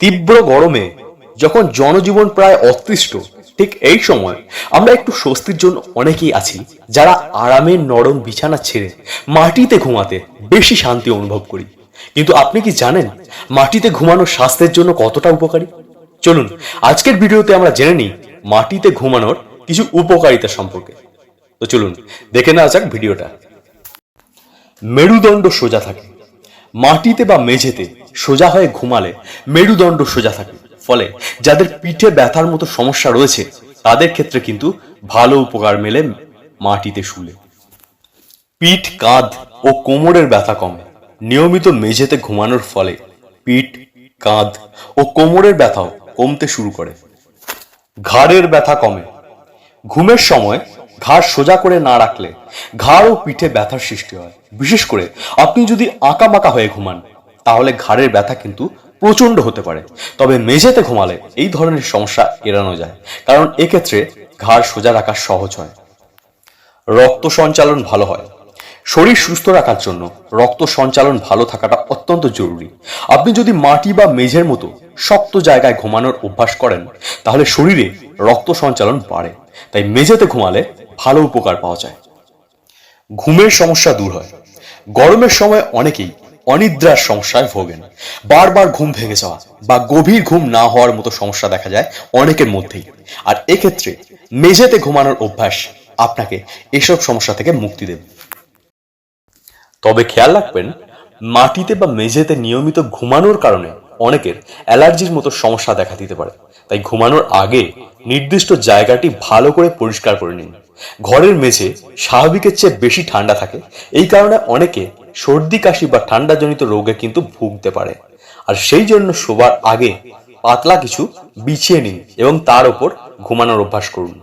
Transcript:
তীব্র গরমে যখন জনজীবন প্রায় অতৃষ্ট ঠিক এই সময় আমরা একটু স্বস্তির জন্য অনেকেই আছি যারা আরামের নরম বিছানা ছেড়ে মাটিতে ঘুমাতে বেশি শান্তি অনুভব করি। কিন্তু আপনি কি জানেন মাটিতে ঘুমানো স্বাস্থ্যের জন্য কতটা উপকারী? চলুন, আজকের ভিডিওতে আমরা জেনে নিই মাটিতে ঘুমানোর কিছু উপকারিতা সম্পর্কে। তো চলুন, দেখে নেওয়া যাক ভিডিওটা। মেরুদণ্ড সোজা থাকে। মাটিতে বা মেঝেতে সোজা হয়ে ঘুমালে, মেরুদণ্ড সোজা থাকে। ফলে যাদের পিঠে ব্যথার মতো সমস্যা রয়েছে, তাদের ক্ষেত্রে কিন্তু ভালো উপকার মেলে মাটিতে শুলে। পিঠ, কাঁধ ও কোমরের ব্যথা কমে। নিয়মিত মেঝেতে ঘুমানোর ফলে পিঠ, কাঁধ ও কোমরের ব্যথাও কমতে শুরু করে। ঘাড়ের ব্যথা কমে। ঘুমের সময় ঘাড় সোজা করে না রাখলে ঘাড় ও পিঠে ব্যথার সৃষ্টি হয়। বিশেষ করে আপনি যদি আঁকা বাঁকা হয়ে ঘুমান তাহলে ঘাড়ের ব্যথা কিন্তু প্রচণ্ড হতে পারে। তবে মেঝেতে ঘুমালে এই ধরনের সমস্যা এড়ানো যায়, কারণ এক্ষেত্রে ঘাড় সোজা রাখা সহজ হয়। রক্ত সঞ্চালন ভালো হয়। শরীর সুস্থ রাখার জন্য রক্ত সঞ্চালন ভালো থাকাটা অত্যন্ত জরুরি। আপনি যদি মাটি বা মেঝের মতো শক্ত জায়গায় ঘুমানোর অভ্যাস করেন, তাহলে শরীরে রক্ত সঞ্চালন বাড়ে। তাই মেঝেতে ঘুমালে ভালো উপকার পাওয়া যায়। ঘুমের সমস্যা দূর হয়। গরমের সময় অনেকেই অনিদ্রার সমস্যায় ভোগেন। বারবার ঘুম ভেঙে যাওয়া বা গভীর ঘুম না হওয়ার মতো সমস্যা দেখা যায় অনেকের মধ্যেই। আর এক্ষেত্রে মেঝেতে ঘুমানোর অভ্যাস আপনাকে এসব সমস্যা থেকে মুক্তি দেবে। তবে খেয়াল রাখবেন, মাটিতে বা মেঝেতে নিয়মিত ঘুমানোর কারণে অনেকের অ্যালার্জির মতো সমস্যা দেখা দিতে পারে। তাই ঘুমানোর আগে নির্দিষ্ট জায়গাটি ভালো করে পরিষ্কার করে নিন। ঘরের মেঝে স্বাভাবিকের চেয়ে বেশি ঠান্ডা থাকে। এই কারণে অনেকে সর্দি, কাশি বা ঠান্ডা জনিত রোগে কিন্তু ভুগতে পারে। আর সেই জন্য শোবার আগে পাতলা কিছু বিছিয়ে নিন এবং তার উপর ঘুমানোর অভ্যাস করুন।